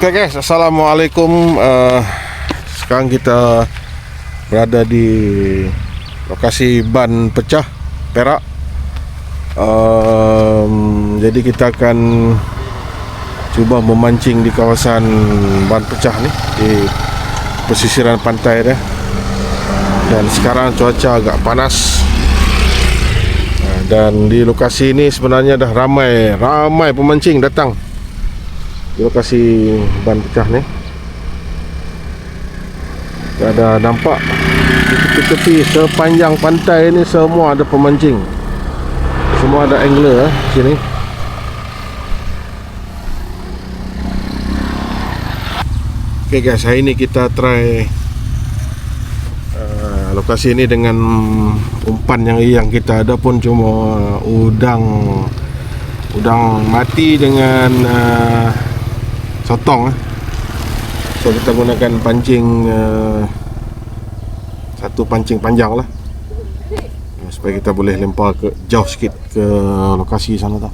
Okay guys, Assalamualaikum. Uh, Sekarang kita berada di lokasi ban pecah Perak. Um, Jadi kita akan cuba memancing di kawasan ban pecah ni Di pesisiran pantai dia. Dan sekarang cuaca agak panas. Uh, Dan di lokasi ini sebenarnya dah ramai Ramai pemancing datang di lokasi ban pecah ni. Kita ada nampak. Di tepi-tepi sepanjang pantai ni semua ada pemancing. Semua ada angler eh, sini. Ok guys hari ni kita try uh, lokasi ni dengan umpan yang yang kita ada pun cuma udang udang mati dengan uh, sotong eh. So kita gunakan pancing uh, satu pancing panjang lah uh, supaya kita boleh lempar ke jauh sikit ke lokasi sana tau.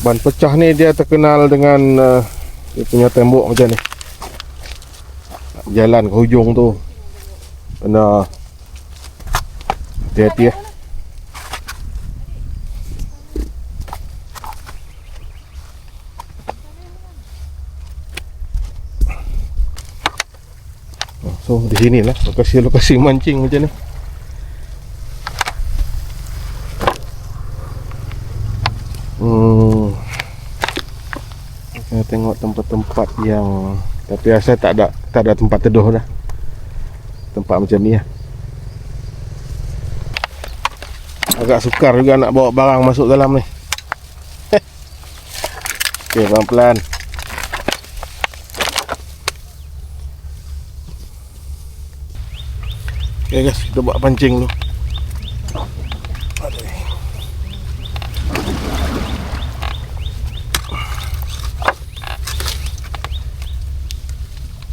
Ban pecah ni dia terkenal dengan uh, dia punya tembok macam ni. Jalan ke hujung tu. Kena hati-hati eh. Oh, So di sini lah lokasi-lokasi mancing macam ni. Hmm. Saya tengok tempat-tempat yang tapi saya tak ada tak ada tempat teduh dah. Tempat macam ni lah. Agak sukar juga nak bawa barang masuk dalam ni. Okey, pelan-pelan. Okay guys, kita buat pancing dulu.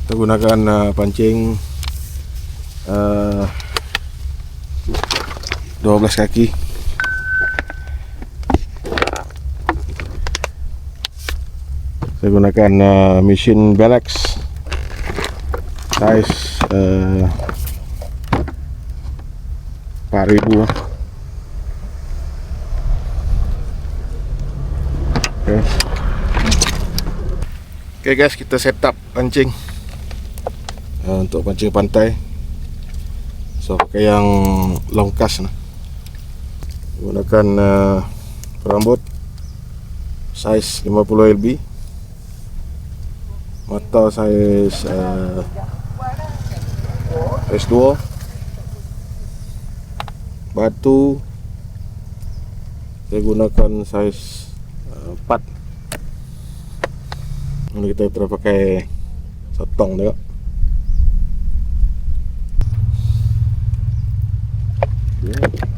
Kita gunakan uh, pancing uh, 12 kaki. Saya gunakan uh, mesin Belex size uh, 4000 lah. Okay. Okay guys, kita set up pancing uh, untuk pancing pantai. So pakai yang long cast lah. Gunakan uh, perambut size 50 lb. Mata size uh, S2 batu. Saya gunakan saiz uh, 4 ini kita terus pakai sotong juga. Yeah.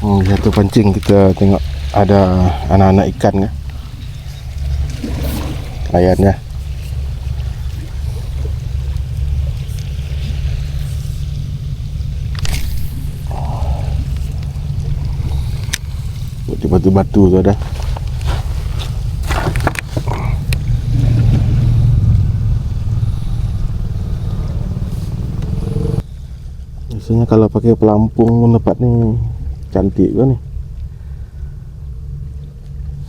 Hmm, satu pancing kita tengok ada anak-anak ikan ke. Layannya. Di batu-batu tu ada. Biasanya kalau pakai pelampung tempat ni cantik ke ni?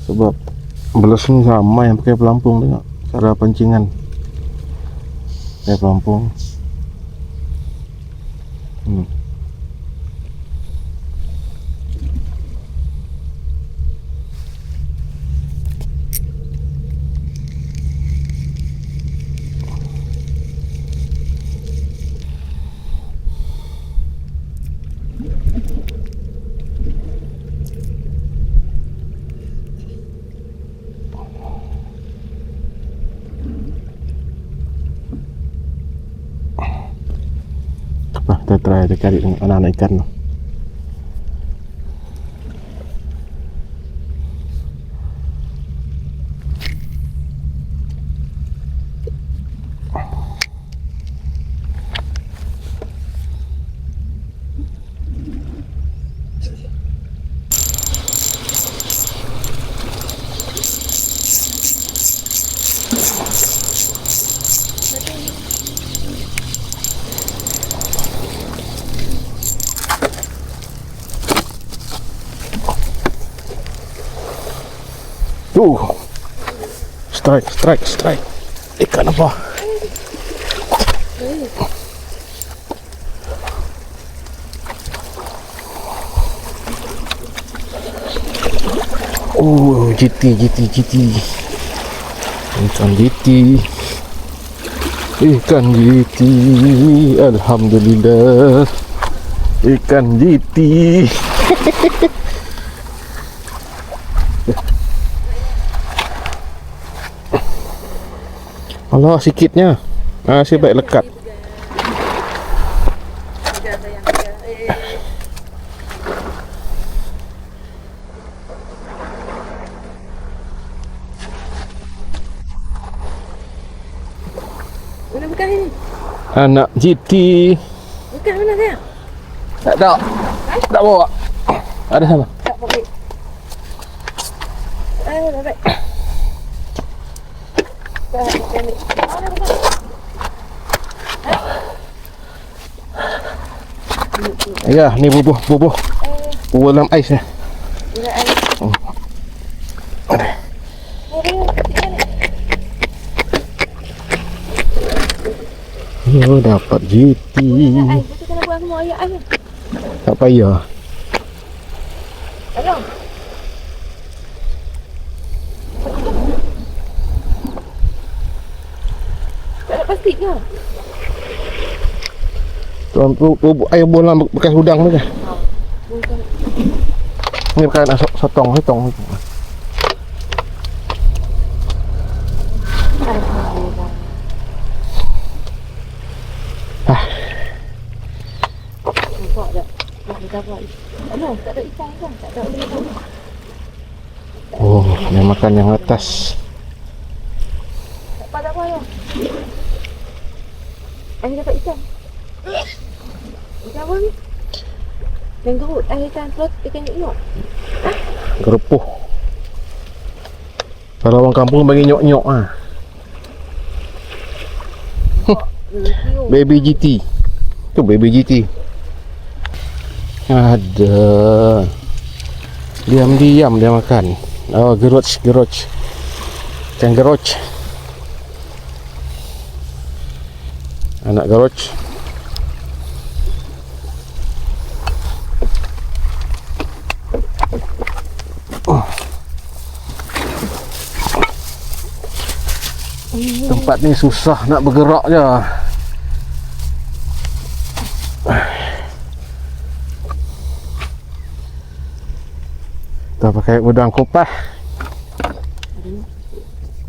Sebab belas ni ramai yang pakai pelampung tengok cara pancingan. Pakai pelampung. Hmm. Try dia cari tengok anak-anak ikan tu. Uh. Strike, strike, strike. Ikan apa? Oh, GT, GT, GT. Ikan GT. Ikan GT. Alhamdulillah. Ikan GT. Allah sikitnya. Ah, si baik lekat. Mana bukan ini? Anak GT. Bukan mana saya? Tak ada. Tak bawa. Ada sana. Tak boleh. Eh, dah baik. Ni. Bukan? Ya, ni bubuh, bubuh. Bubuh dalam ais ni. Ketiga ni. Oh, dapat GT. Dah, air. Kita kena buang semua air air. Tak payah. Tolong. Ke? Tuan bu, bu, bu, air bola bekas udang tu kan. Ni bukan nak so- sotong, sotong. Ah. Nampak tak? Dah kita buat. Ano, tak ada ikan kan? Tak ada boleh buat. Oh, yang makan yang atas. Tak apa, tak apa. ya. Air dapat ikan. Ikan apa ni? Dan gerut air ikan flot ikan nyok. Gerepuh. Kalau orang kampung bagi nyok-nyok ah. Kio. Baby GT. Tu baby GT. Ada. Diam-diam dia makan. Oh, geroch, geroch. Ikan geroch. Anak. Oh. Tempat ni susah nak bergerak je. Kita pakai udang kupah.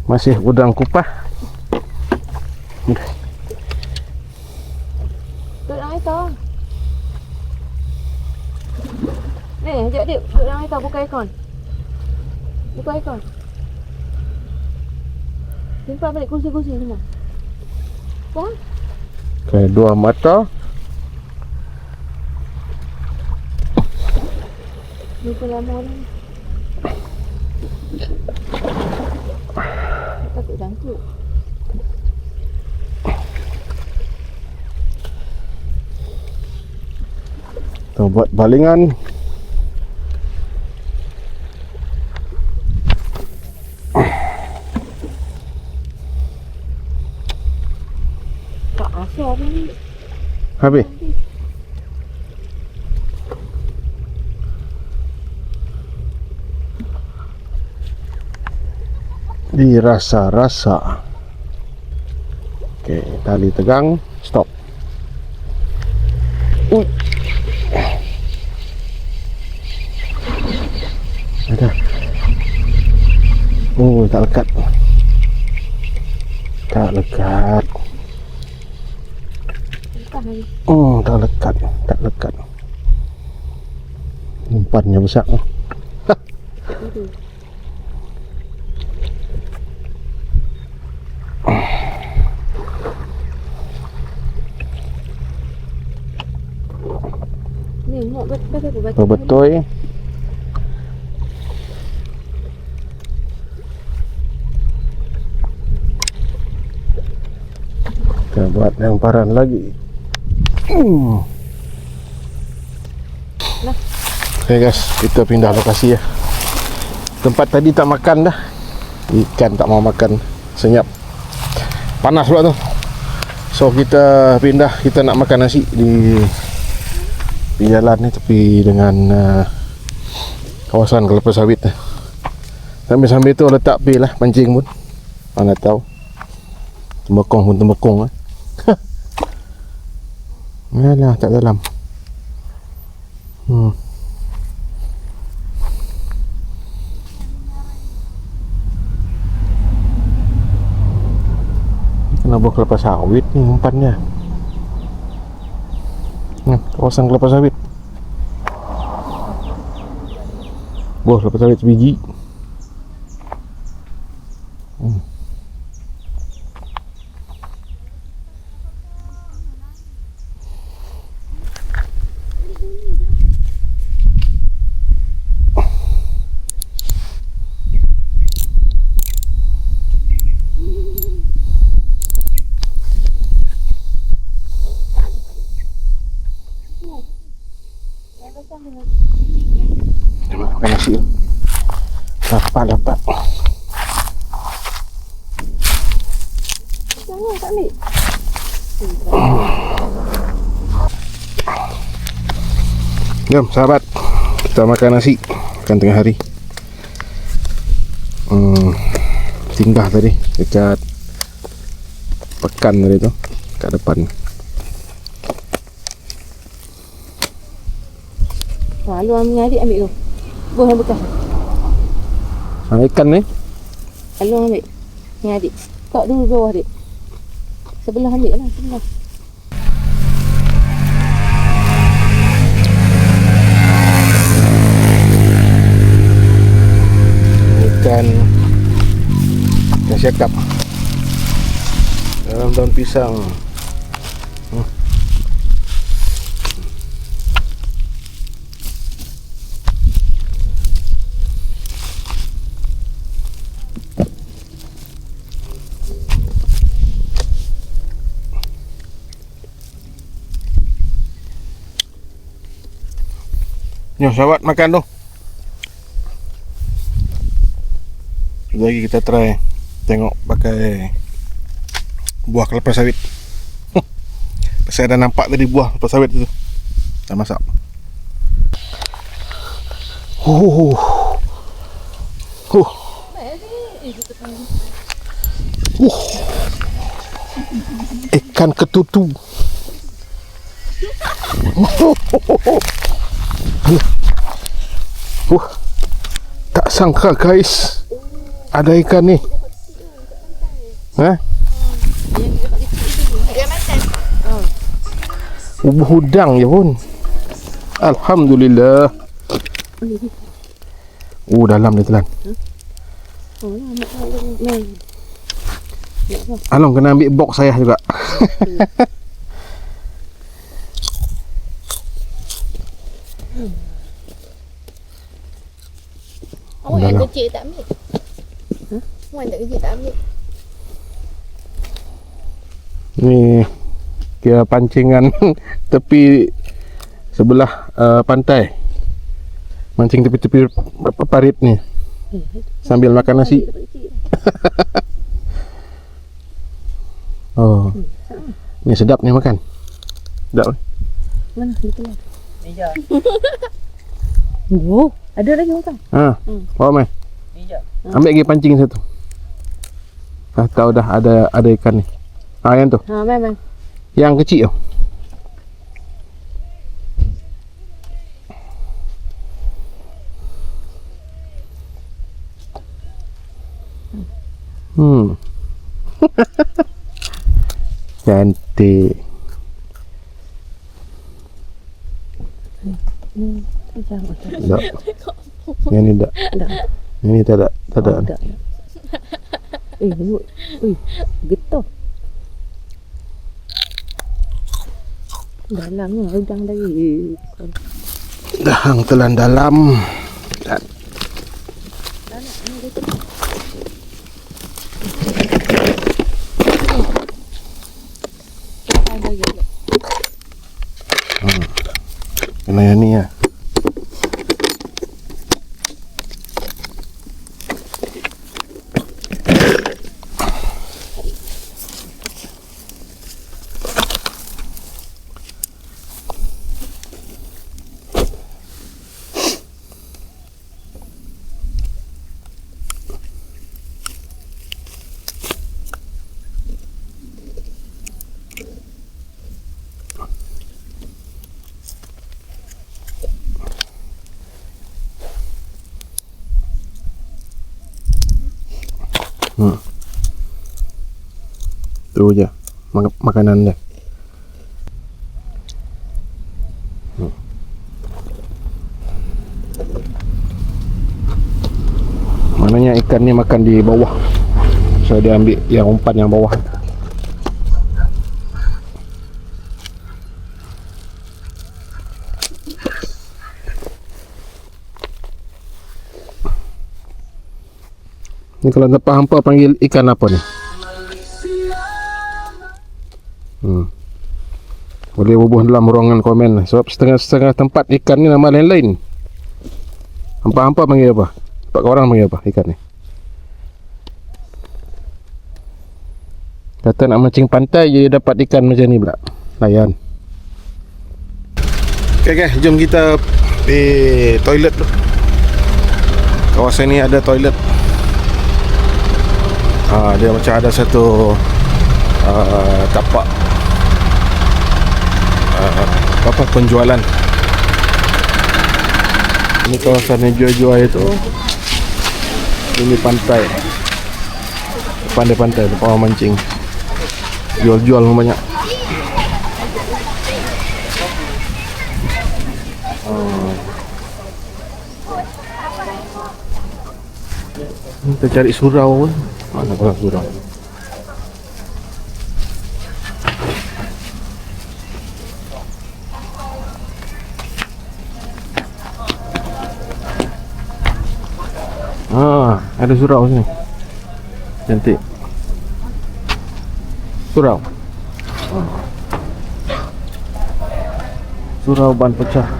Masih udang kupah. Duduk dalam air tau. Ni, ajak dia duduk dalam air tau buka aircon. Buka aircon. Simpan balik kursi-kursi semua. Faham? Okay, dua mata. Lupa lama ni. Takut jangkut. Kita buat balingan. Tak asal pun ni. Habis. Dirasa-rasa. Okey, tali tegang, stop. Ui. Ada. Oh, tak lekat. Tak lekat. lepas lagi. Oh, tak lekat. Tak lekat. Umpannya besar. Itu. Ni, muak betul betul betul. Oh, betul. Kita buat lemparan lagi. Hmm. Lah. Okay guys, kita pindah lokasi ya. Tempat tadi tak makan dah. Ikan tak mau makan. Senyap. Panas pula tu. So kita pindah, kita nak makan nasi di di jalan ni tapi dengan uh, kawasan kelapa sawit ni. Sambil-sambil tu letak pi lah pancing pun. Mana tahu. Tembakong pun tembakong eh. Yalah tak dalam. Hmm. Kena buah kelapa sawit ni umpannya. Nah, kawasan kelapa sawit. Buah kelapa sawit sebiji. Hmm. Dapat, dapat. Jangan tak ambil. Jom, sahabat. Kita makan nasi. Makan tengah hari. Hmm, singgah tadi dekat pekan tadi tu. Kat depan. Ha, lu ambil adik ambil tu. Buah yang bekas. Ha, ikan ni. Lu ambil. Ni adik. Kat dulu bawah adik. Sebelah ambil lah, sebelah. Ikan Ikan siakap Dalam daun pisang Jom sahabat makan tu. Lagi kita try Tengok pakai Buah kelapa sawit. Pasal ada nampak tadi buah kelapa sawit tu. Dah masak. Huh. Huh. Uh. Ikan ketutu Uh. Tak sangka guys Ada ikan ni Ha? Ubuh udang je pun Alhamdulillah Oh dalam dia telan. Along kena ambil box saya juga Awak yang Dalam. kecil tak ambil? Ha? Awak yang kecil tak ambil? Ni Kira pancingan Tepi Sebelah uh, pantai. Mancing tepi-tepi parit ni. Sambil makan nasi. Oh. Ni sedap. Ni makan Sedap ni Mana dia telan? Meja. Oh, ada lagi makan. Ha, Hmm. bawa mai. Ambil lagi pancing satu. Ah, tahu dah ada ada ikan ni. Ah, yang tu. Ha, main main. Yang kecil tu. Hmm. Cantik. Apa? Tak. Yang ni tak. Tak. Yang ni tak ada. Tak ada. Tak. Eh. Eh, getah. Dalamnya udang lagi. Dahang telan dalam. Dan kena yang ni lah. Tu je mak- makanan dia. Maknanya ikan ni makan di bawah. So dia ambil yang umpan yang bawah. Ni kalau tak faham apa panggil ikan apa ni? Hmm. Boleh bubuh dalam ruangan komen sebab setengah-setengah tempat ikan ni nama lain-lain. Hampa-hampa panggil apa? Tempat orang panggil apa ikan ni? Kata nak mancing pantai je dapat ikan macam ni pula. Layan. Okay, okay, jom kita pergi toilet tu. Kawasan ni ada toilet. Ah, dia macam ada satu uh, tapak apa penjualan? Ini kawasan yang jual-jual itu. Ini pantai. Depan dia pantai depan orang mancing. Jual-jual banyak. Ah. kita cari surau pun. Mana kalau surau Ah, ada surau sini. Cantik. Surau. Surau ban pecah.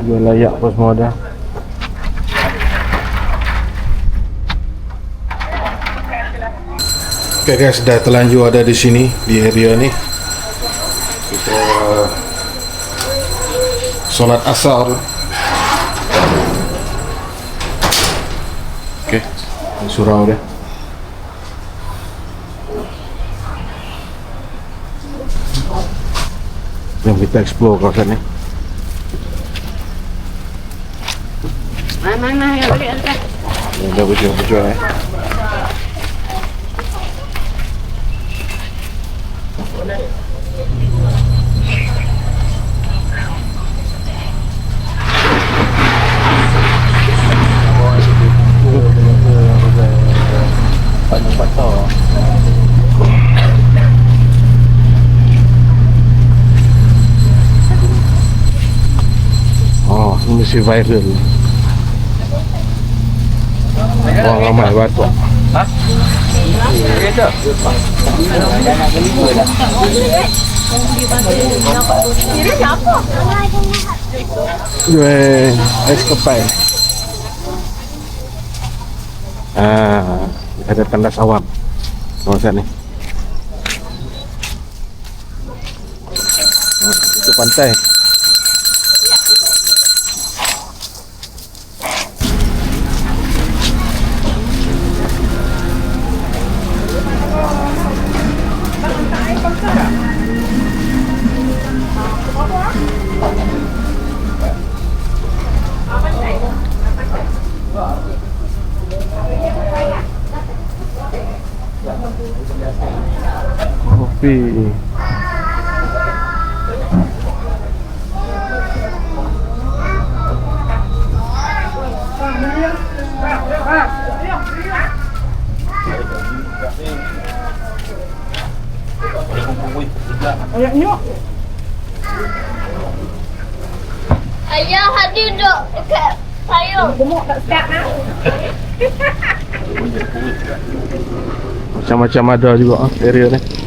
Jual layak apa semua ada. Okay guys, dah terlanjur ada di sini di area ni. Kita solat asar Okey, surau dia. Jom kita explore kawasan ni. Mana mana yang balik atas. Yang dah berjual-berjual eh Oh, ini mesti viral. Orang ramai batuk. Jual es kepai. Ah, ada tandas awam. Kawasan ni. Ah, itu pantai. sepi. Ayah ni Ayah hadir duduk dekat payung. Gemuk tak sedap ah. Ha? Macam-macam ada juga ah, area ni.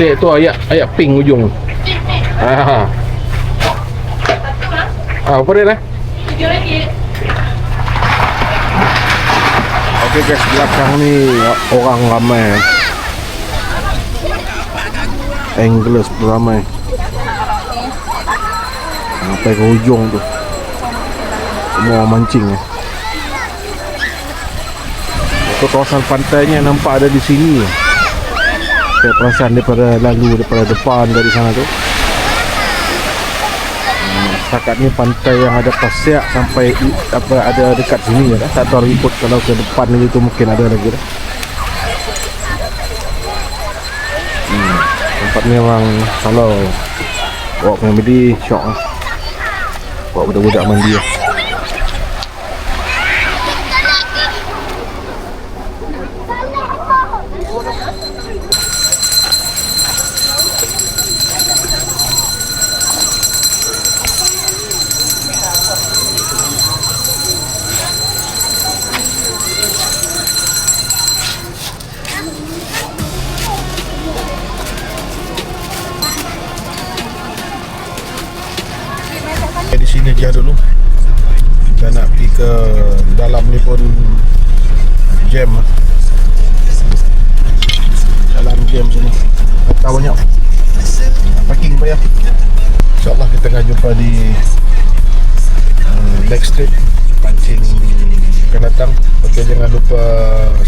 Tek tu ayat ayat pink ujung. Ah. Ah, apa dia dah? Okey guys, belakang ni orang ramai. Pun ramai. Sampai ke hujung tu. Semua orang mancing ni. Itu kawasan pantainya nampak ada di sini. Saya perasan daripada lalu daripada depan dari sana tu. Hmm, Setakat ni pantai yang ada pasir sampai apa ada dekat sini ya. Tak tahu ikut kalau ke depan ni tu mungkin ada lagi dah. Hmm, tempat ni memang kalau bawa family syok lah. Bawa budak-budak mandi lah. Di sini dia dulu. Kita nak pergi ke dalam ni pun jam lah. dalam jam sini. Kata banyak. Parking payah insyaAllah kita akan jumpa di uh, next trip pancing akan datang. Ok jangan lupa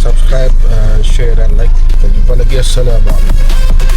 subscribe uh, share dan like. Kita jumpa lagi. Assalamualaikum